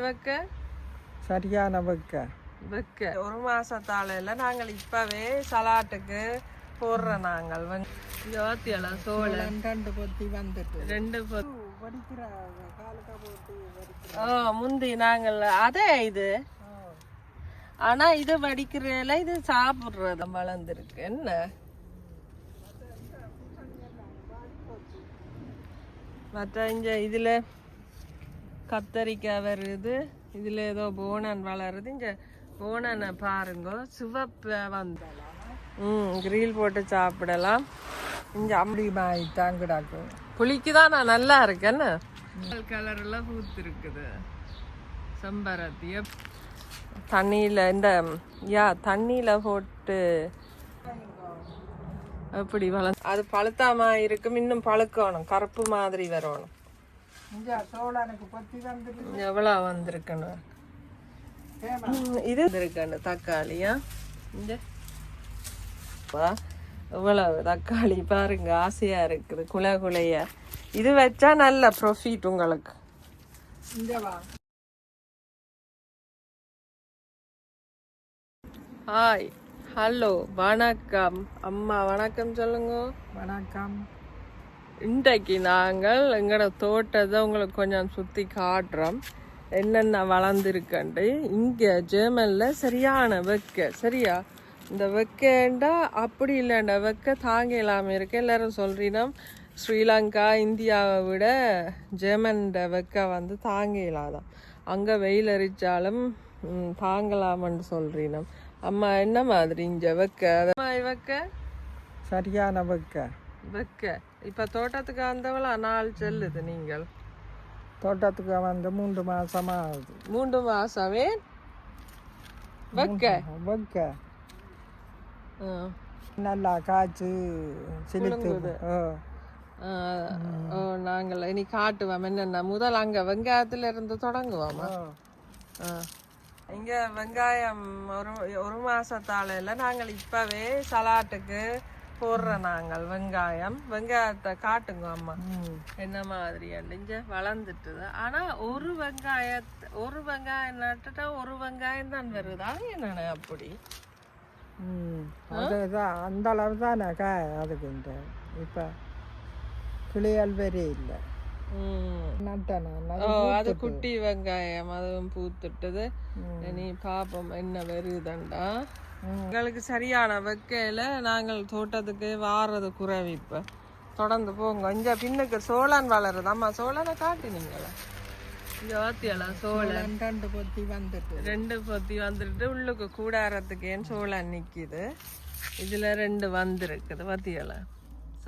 வைக்க? சரியான வைக்க. வைக்க. ஒரு மாசத்தாலையில நாங்கள் இப்பவே சலாட்டுக்கு போடுறோம் நாங்கள். ஜோத்தியெல்லாம் சோளம்? ரெண்டு பொத்தி வந்துட்டு. ரெண்டு பொ- வடிக்கிற காலுக்கா போட்டு வடிக்கிற ஓ முந்தி நாங்கள் அதே இது. ஆனா இது வடிக்கிறதுல இது சாப்பிடுறது வளர்ந்துருக்கு. என்ன? மற்ற இங்க இதுல கத்தரிக்காய் வருது. இதில் ஏதோ போனன் வளருது. இங்கே போனனை பாருங்க சிவப்பு வந்து ம் கிரில் போட்டு சாப்பிடலாம். இங்கே அப்படி மாய் தாங்கிடாக்கும் புளிக்குதான்? நான் நல்லா இருக்கேன்னு கலர்ல பூத்துருக்குது. செம்பரத்திய. தண்ணியில் இந்த யா தண்ணியில் போட்டு அப்படி வள அது பழுத்தாமா இருக்கும். இன்னும் பழுக்கணும். கருப்பு மாதிரி வரணும். எவ்வளவு வந்திருக்கணும்? இது இருக்கணும் தக்காளியா? இந்த இவ்வளவு தக்காளி பாருங்க ஆசையா இருக்குது குலை குலைய. இது வச்சா நல்ல ப்ரொஃபிட் உங்களுக்கு. ஹாய் ஹலோ வணக்கம். அம்மா வணக்கம் சொல்லுங்க. வணக்கம். இன்றைக்கு நாங்கள் எங்களோட தோட்டத்தை உங்களுக்கு கொஞ்சம் சுற்றி காட்டுறோம். என்னென்ன வளர்ந்துருக்கண்டு இங்கே ஜெர்மனில் சரியான வெக்க. சரியா? இந்த வெக்கேண்டா அப்படி இல்லைண்டா. வெக்க தாங்க இல்லாமல் இருக்கு. எல்லாரும் சொல்றீங்கன்னா ஸ்ரீலங்கா இந்தியாவை விட ஜெர்மன்ட வெக்க வந்து தாங்க இல்லாதான் அங்கே வெயில் அரிச்சாலும் ம், தாங்கலாம்னு சொல்றீனம் அம்மா என்ன மாதிரி இங்க வெக்க? வெக்க? சரியான வைக்க. வெக்க. இப்ப தோட்டத்துக்கு வந்தவளா? நாள் செல்லுது நீங்கள். தோட்டத்துக்கு வந்து மூன்று மாசமா ஆகுது. மூன்று மாசமே? வெக்க? வைக்க. நல்லா காய்ச்சி சிலித்து. ஓ ஆ, ஓ நாங்கள் இனி காட்டுவோம் என்னென்ன. முதல் அங்க வெங்காயத்துல இருந்து தொடங்குவோமா. இங்க வெங்காயம் ஒரு ஒரு மாசத்தாலையில நாங்கள் இப்பவே சலாட்டுக்கு போடுறோம் நாங்கள் வெங்காயம். வெங்காயத்தை காட்டுங்க அம்மா. என்ன மாதிரி இங்க வளர்ந்துட்டுது. ஆனா ஒரு வெங்காயத்தை ஒரு வெங்காயம் நட்டுட்டா ஒரு வெங்காயம் தான் வருது? அது என்னண்ணே அப்படி? ம். அதுதான் அந்த அளவு தானே காய் அதுக்கு இந்த இப்போ கிளியல் வெறி இல்லை அது குட்டி வெங்காயம் அதுவும் பூத்துட்டுது. நீ பாப்போம் என்ன வருதுண்டா? எங்களுக்கு சரியான வெக்கையில நாங்கள் தோட்டத்துக்கு வாரது குறைவு இப்ப தொடர்ந்து போங்க. இங்க பின்னுக்கு சோளன் வளருது. அம்மா சோளனை காட்டினீங்களா இங்க வாத்தியலாம் சோளன் ரெண்டு பொத்தி வந்துட்டு. ரெண்டு பொத்தி வந்துட்டு உள்ளுக்கு கூடாரத்துக்கேன்னு சோளன் நிக்குது? இதுல ரெண்டு வந்திருக்குது. வாத்தியல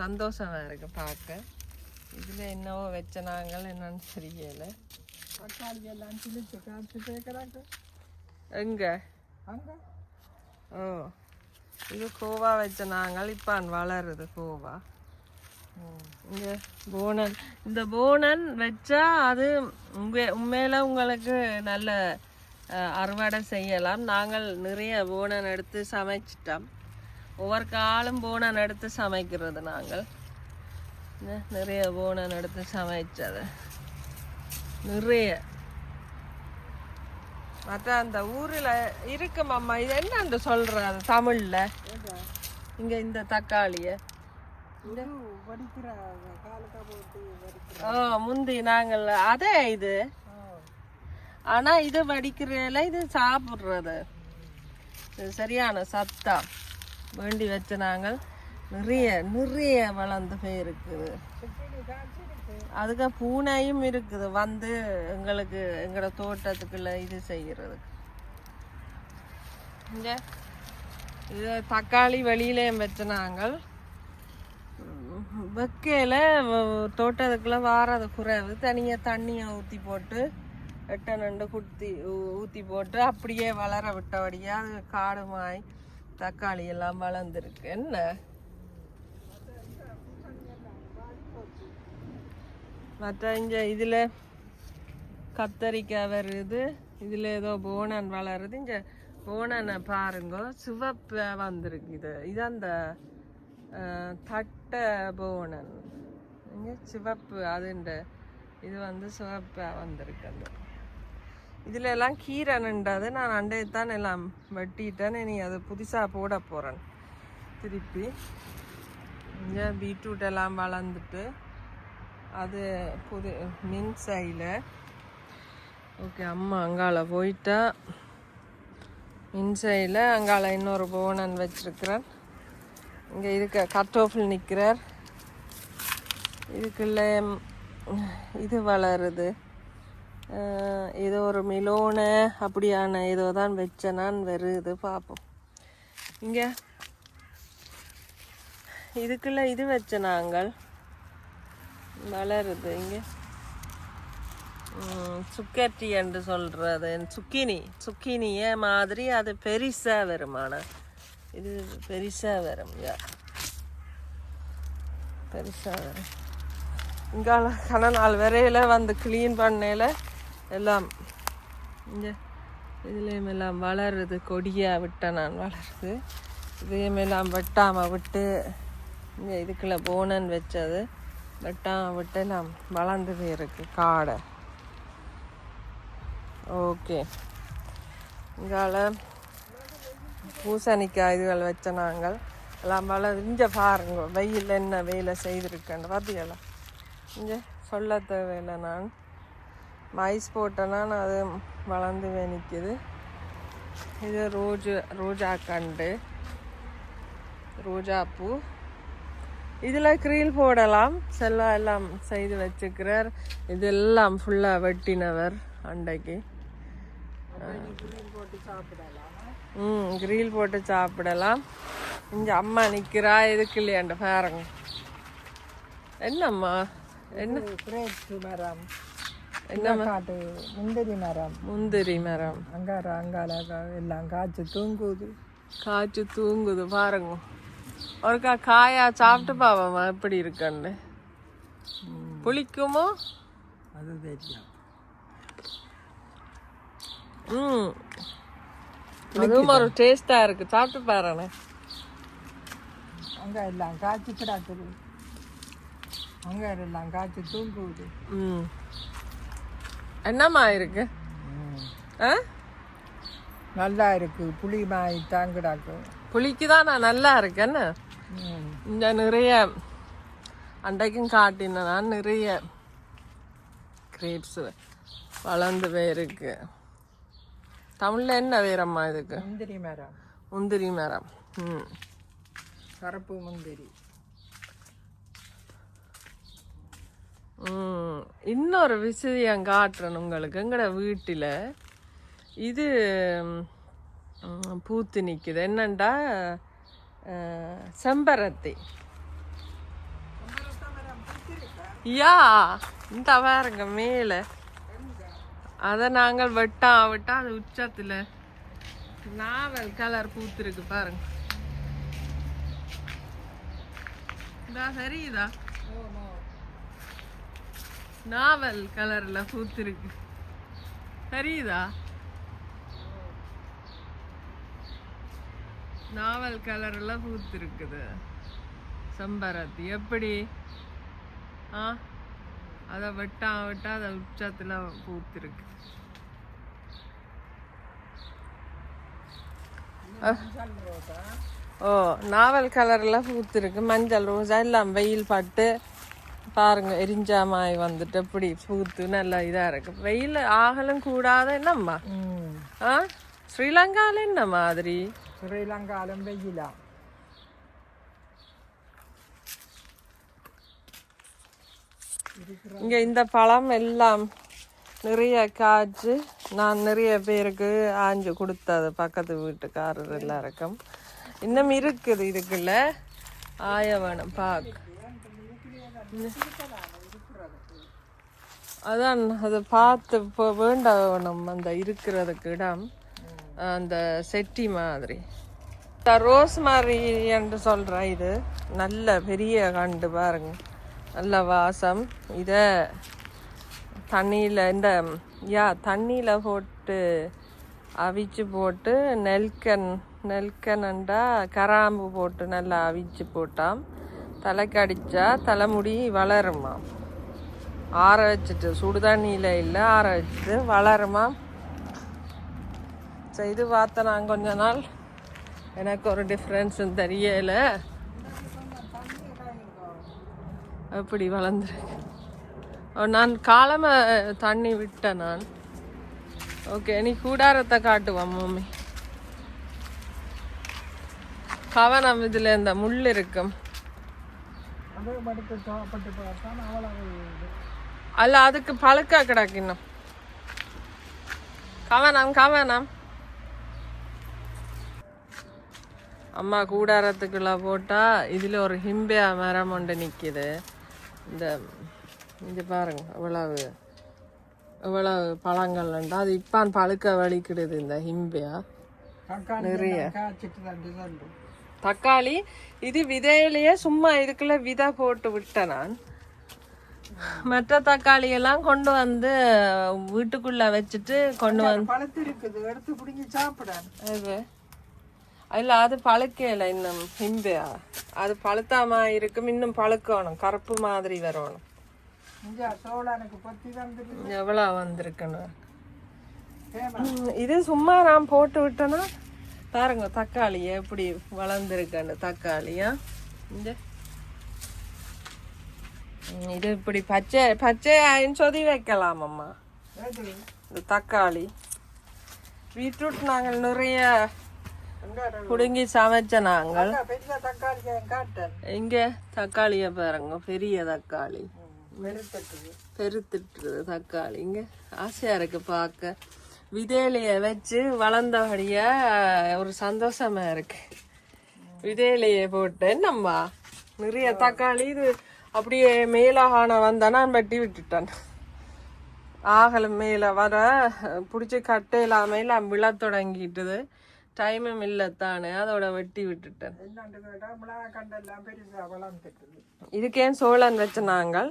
சந்தோஷமா இருக்கு பார்க்க இதுல என்னவோ வச்ச நாங்கள் என்னன்னு தெரியல. தக்காளி எல்லாம் சிலிச்சு காய்ச்சி சேர்க்குறாங்க. எங்க? அங்கே? ஓ. இது கோவா வச்ச நாங்கள் இப்போ வளருது கோவா. இங்க போனன் இந்த போனன் வச்சா அது உங்க உண்மையில உங்களுக்கு நல்ல அறுவடை செய்யலாம். நாங்கள் நிறைய போனன் எடுத்து சமைச்சிட்டோம். ஒவ்வொரு காலம் போனன் எடுத்து சமைக்கிறது நாங்கள். நிறைய போனன் எடுத்து சமைச்சது. நிறைய. மற்ற அந்த ஊரில் இருக்கும் அம்மா இது என்னன்னு சொல்றது தமிழ்ல? இங்க இந்த தக்காளிய. ஓ முந்தி நாங்கள் அதே இது. ஆனா இது வடிக்கிறதுல இது சாப்பிடுறது. இது சரியான சத்தா வேண்டி வச்ச நாங்கள் நிறைய நிறைய வளர்ந்து போய் இருக்குது அதுக்கு பூனையும் இருக்குது. வந்து எங்களுக்கு எங்களோட தோட்டத்துக்குள்ள இது செய்கிறது இங்க இது தக்காளி வெளியிலையும் வச்ச நாங்கள் வெக்கையில் தோட்டத்துக்குள்ள வாரது குறைவு. தனியாக தண்ணியை ஊற்றி போட்டு எட்ட நண்டு குத்தி ஊற்றி போட்டு அப்படியே வளர விட்டபடியாக அது காடுமாய் தக்காளி எல்லாம் வளர்ந்துருக்கு. என்ன? மற்ற இங்கே இதில் கத்தரிக்காய் வருது. இதில் ஏதோ போனன் வளருது. இங்கே போனனை பாருங்க சிவப்பு வந்திருக்கு இது. இது அந்த தட்டை போனன். இங்கே சிவப்பு அதுண்ட இது வந்து சிவப்பாக வந்திருக்கு அந்த இதில் எல்லாம் கீரை நின்றது. நான் அண்டையை தான் எல்லாம் வெட்டிட்டேன். நீ அதை புதுசாக போட போகிறேன் திருப்பி. இங்கே பீட்ரூட் எல்லாம் வளர்ந்துட்டு அது புது மின்சையில் ஓகே அம்மா அங்கால போயிட்டா. மின்சையில் அங்கால இன்னொரு போனன் வச்சிருக்கிறேன் இங்கே இருக்க கட் ஆஃபில் நிற்கிறார் இதுக்குள்ள இது வளருது. இது ஏதோ ஒரு மிலோனை அப்படியான ஏதோ தான் வச்சனான்னு வருது பார்ப்போம் இங்கே இதுக்குள்ளே இது வச்ச நாங்கள் வளருது இங்கே. சுக்கட்டி என்று சொல்கிறது சுக்கினி சுக்கினியே மாதிரி அது பெருசாக வருமான இது பெருசாக வரும் யா. பெருசாக வரும். இங்கால கன நாள் வரையில் வந்து க்ளீன் பண்ணையில் எல்லாம் இங்கே இதுலேயும் எல்லாம் வளருது. கொடியாக விட்டேன் நான் வளருது. இதையும் எல்லாம் வெட்டாமல் விட்டு இங்கே இதுக்குள்ளே போனன்னு வச்சது. விட்டு எல்லாம் வளர்ந்து போயிருக்கு காடை. ஓகே. இங்கால பூசணிக்காய் இதுகள் வச்ச நாங்கள். எல்லாம் வள இங்கே பாருங்க வெயில் என்ன வேலை செய்திருக்கேன் பார்த்தீங்களா இங்கே சொல்ல தேவையில்லை நான். மைஸ் போட்டேன்னா நான் அது வளர்ந்து நிற்கிது இது ரோஜு ரோஜா கண்டு ரோஜா பூ இதில் க்ரீல் போடலாம். செல்லா எல்லாம் செய்து வச்சுக்கிறார் இதெல்லாம் ஃபுல்லாக வெட்டினவர் அண்டைக்கு போட்டு சாப்பிடலாம் ம் கிரில் போட்டு சாப்பிடலாம். இங்கே அம்மா நிற்கிறா எதுக்கு இல்லையாண்ட பாருங்க. என்னம்மா? என்ன? மரம். என்ன காட்டு முந்திரி மரம். முந்திரி மரம். அங்கார அங்கால எல்லாம் காய்ச்சி தூங்குது. காய்ச்சி தூங்குது. பாருங்க. ஒருக்கா காயா சாப்பிட்டு பாவம்மா எப்படி இருக்குன்னு. புளிக்குமோ? அது தெரியும் ம். அதுவும் ஒரு டேஸ்டா இருக்கு. சாப்பிட்டு பாருண்ணே. அங்கே எல்லாம் காய்ச்சி கிடக்குது அங்கே எல்லாம் காய்ச்சி தூங்குது ம். என்னம்மா இருக்கு? ஆ? நல்லா இருக்கு. புளி மாய் தான் கிடக்கு புளிக்கு தான் நான் நல்லா இருக்கேன்னு. இங்க நிறைய அண்டைக்கும் காட்டினேன் நான் நிறைய கிரேப்ஸ் வளர்ந்து போயிருக்கு. தமிழ்ல என்ன வேறம்மா இதுக்கு? முந்திரி மரம். முந்திரி மரம். ம். கருப்பு முந்திரி. ம். இன்னொரு விஷயம் காட்டுறேன் உங்களுக்கு. எங்கட வீட்டில் இது பூத்து நிற்குது என்னண்டா செம்பரத்தி. யா இந்த பாருங்க மேலே. அதை நாங்கள் வெட்டா விட்டா அது உச்சத்தில் நாவல் கலர் பூத்துருக்கு பாருங்க. இதா சரியுதா? நாவல் கலரில் பூத்துருக்கு. சரிதா நாவல் கலர்ல பூத்திருக்குது. செம்பருத்தி எப்படி? ஆ? அதை வெட்டா விட்டா அதை உச்சத்துல பூத்திருக்கு. ஓ நாவல் கலர்ல பூத்திருக்கு. மஞ்சள் ரோஜா எல்லாம் வெயில் பட்டு பாருங்க எரிஞ்சாமாய் வந்துட்டு இப்படி பூத்து நல்லா இதா இருக்கு. வெயில் ஆகலும் கூடாத என்னம்மா? ஆ? ஸ்ரீலங்கால என்ன மாதிரி? ஸ்ரீலங்காலும் வெயிலா இங்க இந்த பழம் எல்லாம் நிறைய காய்ச்சி. நான் நிறைய பேருக்கு ஆஞ்சு கொடுத்தது. பக்கத்து வீட்டுக்காரர் எல்லாருக்கும். இன்னும் இருக்குது இதுக்குள்ள. ஆயவனம் பாக். அதான் அதை பார்த்து இப்போ வேண்டவனம் அந்த இருக்கிறதுக்கு இடம். அந்த செட்டி மாதிரி. ரோஸ் மாதிரி என்று சொல்கிறேன் இது நல்ல பெரிய கண்டு பாருங்க. நல்ல வாசம். இதை தண்ணியில் இந்த யா தண்ணியில் போட்டு அவிச்சு போட்டு நெல்கன் நெல்கனண்டா கராம்பு போட்டு நல்லா அவிச்சு போட்டாம். தலைக்கு அடித்தா தலைமுடி வளருமா ஆற வச்சுட்டு சுடுதண்ணியில் இல்லை ஆற வச்சுட்டு வளருமா செய்து இது பார்த்தேன் நான் கொஞ்ச நாள். எனக்கு ஒரு டிஃப்ரென்ஸும் தெரியல. அப்படி வளர்ந்துருக்கு? நான் காலம தண்ணி விட்டேன் நான். ஓகே நீ கூடாரத்தை காட்டுவான் மம்மி. கவனம் இதுல இந்த முள் இருக்கும். அல்ல அதுக்கு பழுக்க கிடக்கணும் கவனம் கவனம். அம்மா கூடாரத்துக்குள்ள போட்டா இதுல ஒரு ஹிம்பியா மரம் ஒன்று நிக்குது. இந்த இது பாருங்க இவ்வளவு இவ்வளவு பழங்கள் உண்டு. அது இப்பான் பழுக்க வலிக்கிடுது இந்த ஹிம்பியா தண்டு தக்காளி இது விதையிலேயே சும்மா இதுக்குள்ள விதை போட்டு விட்டேன் நான். மற்ற தக்காளி எல்லாம் கொண்டு வந்து வீட்டுக்குள்ள வச்சுட்டு கொண்டு வந்து பழுத்து இருக்குது. எடுத்து பிடிங்கி சாப்பிடான் அது. இல்ல அது பழுக்கல இன்னும் ஹிம்பியா அது பழுத்தாம இருக்கும் இன்னும் பழுக்கணும் கருப்பு மாதிரி வரணும். எவ்வளவு வந்திருக்கணும்? இது சும்மா நான் போட்டு விட்டேன்னா பாருங்க தக்காளி எப்படி வளர்ந்துருக்கன்னு தக்காளியா இந்த. இது இப்படி பச்சை பச்சையாயின்னு சொதி வைக்கலாம் அம்மா. தக்காளி. பீட்ரூட் நாங்கள் நிறைய புடுங்கி சமைச்ச நாங்கள். இங்க தக்காளிய பாருங்க பெரிய தக்காளி. பெருத்துட்டுருது தக்காளி. இங்க ஆசையா இருக்கு பார்க்க. விதையிலைய வச்சு வளர்ந்தபடியா ஒரு சந்தோஷமா இருக்கு. விதையிலைய போட்டு என்னம்மா? நிறைய தக்காளி இது அப்படியே மேலாகான வந்தா நான் வெட்டி விட்டுட்டேன். ஆகலம் மேல வர பிடிச்சி கட்டையிலாம எல்லாம் விழ தொடங்கிட்டுது. டைமும் இல்லைத்தானே அதோட வெட்டி விட்டுட்டேன். இதுக்கே சோழன் இதுக்கேன் வச்ச நாங்கள்.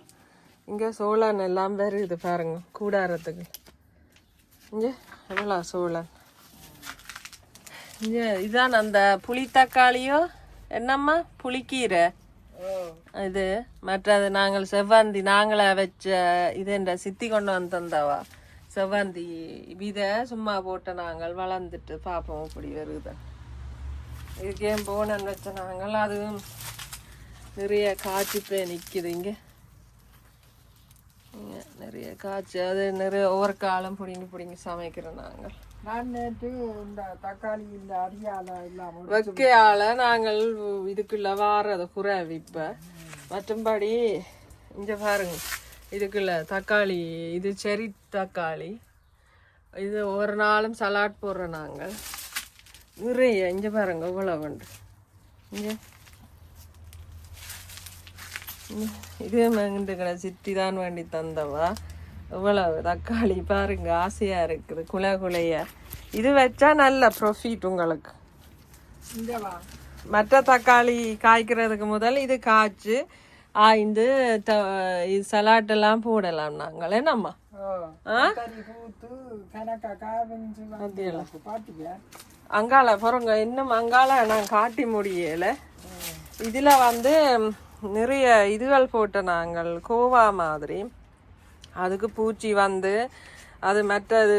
இங்கே சோழன் எல்லாம் வருது பாருங்க கூடாரத்துக்கு. இங்கே எவ்வளோ சோழன்? இங்கே இதான் அந்த புளி தக்காளியோ என்னம்மா? புளிக்கீரை. இது மற்றது நாங்கள் செவ்வந்தி நாங்களே வச்ச இது என்ற சித்தி கொண்டு வந்து தந்தவா? செவ்வந்தி விதை சும்மா போட்ட நாங்கள் வளர்ந்துட்டு பார்ப்போம் இப்படி வருது. இதுக்கு போனன்னு வச்ச நாங்கள் அதுவும் நிறைய காய்ச்சி போய் நிற்குது இங்கே. இங்க நிறைய காய்ச்சி அது நிறைய ஒவ்வொரு காலம் பிடிங்கி பிடிங்கி சமைக்கிறோம் நாங்கள். நான் நேற்று இந்த தக்காளி இந்த அரியால இல்லாம வைக்கையால நாங்கள் இதுக்குள்ள வாரத குறைவு இப்ப. மற்றும்படி இங்க பாருங்க. இதுக்குள்ள தக்காளி இது செரி தக்காளி. இது ஒரு நாளும் சலாட் போடுறோம் நாங்கள். நிறைய இங்க பாருங்க இவ்வளவு உண்டு. இங்க. இது மங்கிட்டுக்கிற சித்தி தான் வேண்டி தந்தவா. இவ்வளவு தக்காளி பாருங்க ஆசையா இருக்குது குலை குலைய. இது வச்சா நல்ல ப்ரொஃபிட் உங்களுக்கு. மற்ற தக்காளி காய்க்கிறதுக்கு முதல் இது காய்ச்சி ஆய்ந்து த இது சலாட் எல்லாம் போடலாம் நாங்கள் பாத்துக்க அங்கால பாருங்க இன்னும் அங்கால நான் காட்டி முடியல. இதுல வந்து நிறைய இதுகள் போட்ட நாங்கள் கோவா மாதிரி. அதுக்கு பூச்சி வந்து அது மற்றது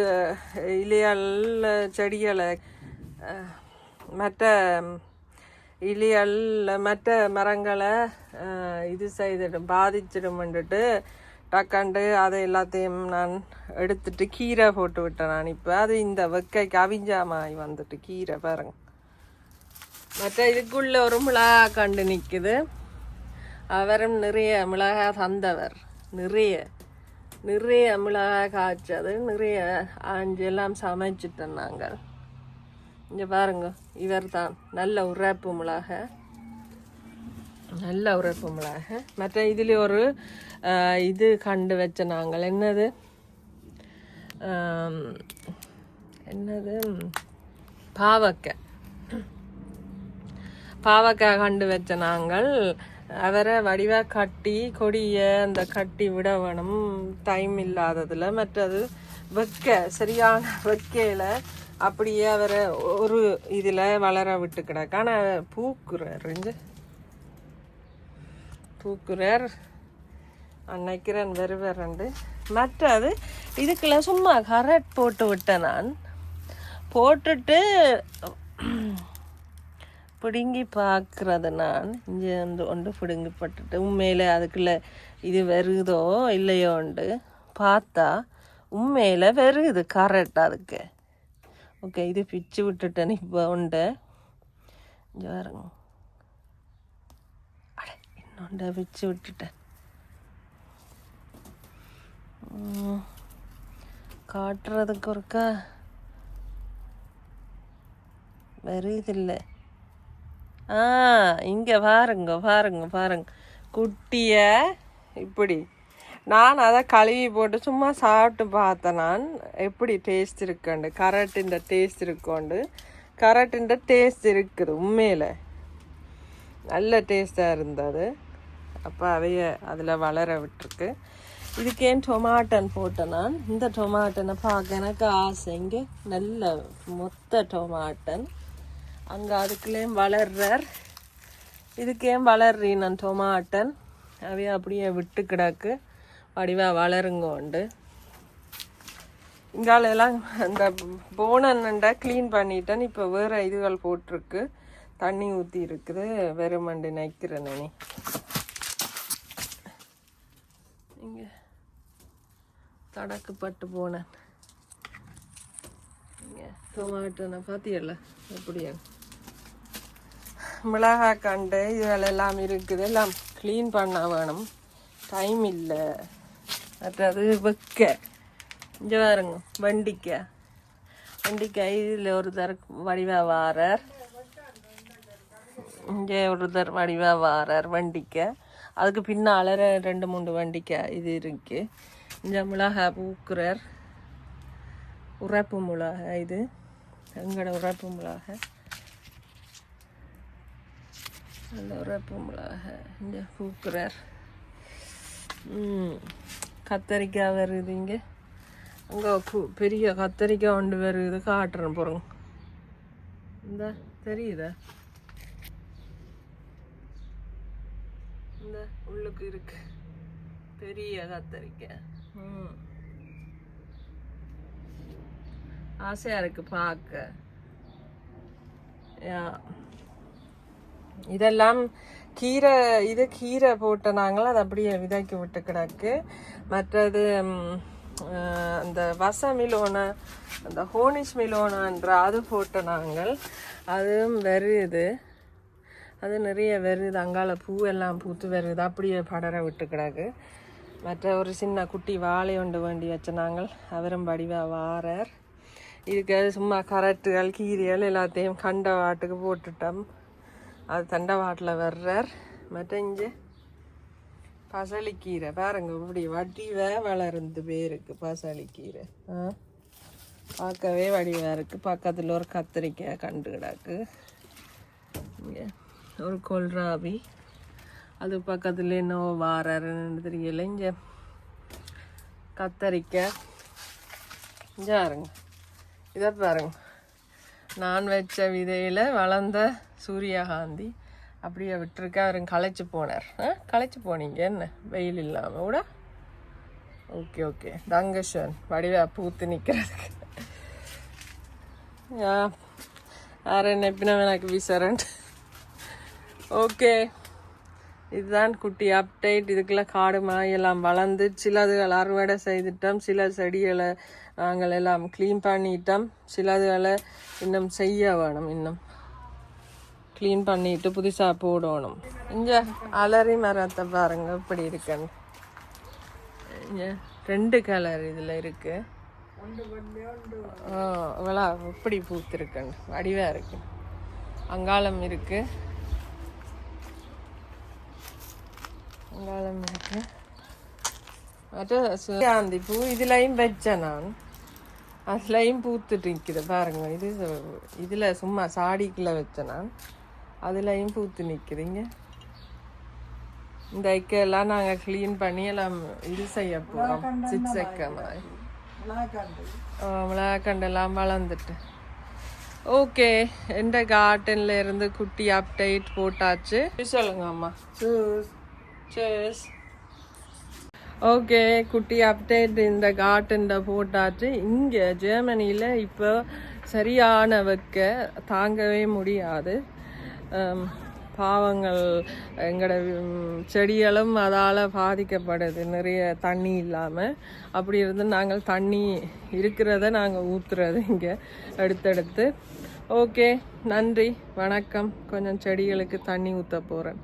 இலையல் செடிகளை மற்ற இலையல் மற்ற மரங்களை இது செய்திடும் பாதிச்சிடும்ன்ட்டு டக்காண்டு அதை எல்லாத்தையும் நான் எடுத்துட்டு கீரை போட்டு விட்டேன் நான். இப்போ அது இந்த வெக்கைக்கு அவிஞ்சாமாய் வந்துட்டு கீரை பாருங்க. மற்ற இதுக்குள்ள ஒரு மிளகா கண்டு நிற்குது அவரும் நிறைய மிளகா தந்தவர். நிறைய நிறைய மிளகா காய்ச்சது. நிறைய ஆஞ்செல்லாம் சமைச்சிட்டோம் நாங்கள். இங்கே பாருங்க இவர் தான் நல்ல உரைப்பு மிளகா நல்ல உரைப்பு மிளகா மற்ற இதில் ஒரு இது கண்டு வச்ச நாங்கள். என்னது? என்னது? பாவக்காய் பாவக்காய் கண்டு வச்ச நாங்கள். அவரை வடிவாக கட்டி கொடிய அந்த கட்டி விட வேணும் டைம் இல்லாததில். மற்றது வெக்க சரியான வெக்கையில் அப்படியே அவரை ஒரு இதில் வளர விட்டு கிடக்கு. ஆனால் பூக்குறார் இங்க. பூக்குறார். அன்னைக்கிறன் வருவாரண்டு மற்றது இதுக்குள்ள சும்மா கரட் போட்டு விட்டேன் நான். போட்டுட்டு பிடுங்கி பார்க்குறது நான். இங்கே வந்து ஒன்று பிடுங்கி பட்டுட்டு உண்மையில் அதுக்குள்ளே இது வருதோ இல்லையோண்டு பார்த்தா உண்மையில் வருது கரெக்ட் அதுக்கு. ஓகே இது பிச்சு விட்டுட்டேன் இப்போ உண்டு ஜோருங்க அட இன்னொண்ட பிச்சு விட்டுட்டேன் காட்டுறதுக்கு ஒருக்கா வருதில்லை ஆ இங்கே பாருங்க பாருங்க பாருங்க குட்டிய இப்படி நான் அதை கழுவி போட்டு சும்மா சாப்பிட்டு பார்த்தேன் நான். எப்படி டேஸ்ட் இருக்குண்டு கரட்டின் டேஸ்ட் இருக்குண்டு கரட்டின் டேஸ்ட் இருக்குது உண்மையில். நல்ல டேஸ்ட்டாக இருந்தது. அப்போ அவைய அதில் வளர விட்டுருக்கு. இதுக்கேன் டொமாட்டன் போட்டேன் நான். இந்த டொமாட்டனை பார்க்க எனக்கு ஆசை. இங்கே நல்ல மொத்த டொமாட்டன் அங்கே அதுக்குள்ளேயும் வளர்றார். இதுக்கேன் வளர்றீன் டொமாட்டன் அவைய அப்படியே விட்டு கிடக்கு. வடிவா வளருங்கோண்டு. இங்கால எல்லாம் அந்த போனன்னண்டா க்ளீன் பண்ணிட்டேன். இப்போ வேறு இதுகள் போட்டிருக்கு. தண்ணி ஊற்றி இருக்குது. வெறுமண்டு நைக்கிறேன் நீ இங்கே தடக்கு பட்டு போனேன் இங்கே டொமாட்டோனை பார்த்தியல்ல எப்படியா? மிளகாய் கண்டு இதுகள் எல்லாம் இருக்குது. எல்லாம் க்ளீன் பண்ண வேணும். டைம் இல்லை. மற்றது வைக்க. இங்கே பாருங்க வண்டிக்காய் வண்டிக்காய் இதில் ஒரு தர வடிவா வாரர் இங்கே ஒரு தர வடிவா வாரர் வண்டிக்காய் அதுக்கு பின்னால் ரெண்டு மூணு வண்டிக்காய் இது இருக்கு. இந்த மிளகா பூக்குறார். உரப்பு மிளகா இது. எங்களோட உரப்பு மிளகா? அந்த உரப்பு மிளகா இங்கே பூக்குறார். கத்தரிக்காய் வருது இங்கே அங்கே பெரிய கத்தரிக்காய் ஒன்று வருது. காட்டுறேன் போகிறோங்க இந்த தெரியுதா? இந்த உள்ளுக்கு இருக்கு. பெரிய கத்தரிக்காய். ம். ஆசையாக இருக்கு பார்க்க. யா. இதெல்லாம் கீரை இது கீரை போட்ட நாங்கள் அதை அப்படியே விதைக்கி விட்டு கிடக்கு. மற்றது அந்த வச மிலோனை அந்த ஹோனிஷ் மிலோனான்ற அது போட்ட நாங்கள். அதுவும் வருது அது நிறைய வருது அங்கால பூவெல்லாம் பூத்து வருது அப்படியே படர விட்டு கிடக்கு. மற்ற ஒரு சின்ன குட்டி வாழை ஒன்று வேண்டி வச்ச நாங்கள். அவரும் வடிவா வாரர். இதுக்கு சும்மா கரட்டுகள் கீரைகள் எல்லாத்தையும் கண்ட வாட்டுக்கு போட்டுட்டோம். அது தண்டவாட்டில் வர்றார். மற்ற இங்கே பசலிக்கீரை. பாருங்க இப்படி வடிவ வளர்ந்து பேருக்கு பசலிக்கீரை. ஆ? பார்க்கவே வடிவாக இருக்குது பக்கத்தில் ஒரு கத்திரிக்காய் கண்டு கிடக்கு. இங்கே ஒரு கொல்ராபி. அது பக்கத்தில் என்னவோ வாரன்னு தெரியல. இங்கே கத்தரிக்காய். இங்கே பாருங்க. இதை பாருங்க. நான் வச்ச விதையில் வளர்ந்த சூரியகாந்தி அப்படியே விட்டுருக்க அவர் களைச்சி போனார். ஆ போனீங்க என்ன? வெயில் இல்லாமல் கூட? Okay okay. தங்கஷன் வடிவா பூத்து நிற்கிறதுக்கு யார் என்ன பின்ன எனக்கு விசரண்ட் ஓகே. இதுதான் குட்டி அப்டேட் இதுக்குள்ள காடு மாயெல்லாம் வளர்ந்து சிலதுகள் அறுவடை செய்துட்டோம் சில செடிகளை நாங்கள் எல்லாம் க்ளீன் பண்ணிட்டோம். சிலதுகளை இன்னும் செய்ய வேணும் இன்னும். க்ளீன் பண்ணிட்டு புதுசாக போடணும். இங்கே அலரி மரத்தை பாருங்க இப்படி இருக்குன்னு. இங்கே ரெண்டு கலர் இதில் இருக்குது இவ்வளோ இப்படி பூத்துருக்குன்னு. வடிவாக இருக்கு. அங்காளம் இருக்கு. அங்காளம் இருக்கு. மற்ற சூரியகாந்தி பூ இதுலையும் வச்சேன் நான். அதுலையும் பூத்துட்டு நிற்குது பாருங்க. இது இதில் சும்மா சாடிக்குள்ளே வச்சேன் நான். அதுலையும் பூத்து நிற்குதுங்க இந்த ஐக்கெல்லாம் நாங்கள் க்ளீன் பண்ணி எல்லாம் இது செய்ய போகிறோம் சிக்ஸ் ஐக்க மாதிரி மிளகாக்கண்டெல்லாம் வளர்ந்துட்டு. ஓகே எந்த கார்டன்ல இருந்து குட்டி அப்டேட் போட்டாச்சு? சொல்லுங்க அம்மா. சூஸ் சேஸ் ஓகே குட்டி அப்டேட் இந்த காட்டுண்ட போட்டாச்சு. இங்கே ஜெர்மனியில் இப்போ சரியான வெக்க தாங்கவே முடியாது. பாவங்கள் எங்களோட செடிகளும் அதால் பாதிக்கப்படுது. நிறைய தண்ணி இல்லாமல் அப்படி இருந்து நாங்கள் தண்ணி இருக்கிறத நாங்கள் ஊற்றுறது இங்கே எடுத்தெடுத்து ஓகே நன்றி வணக்கம். கொஞ்சம் செடிகளுக்கு தண்ணி ஊற்ற போகிறேன்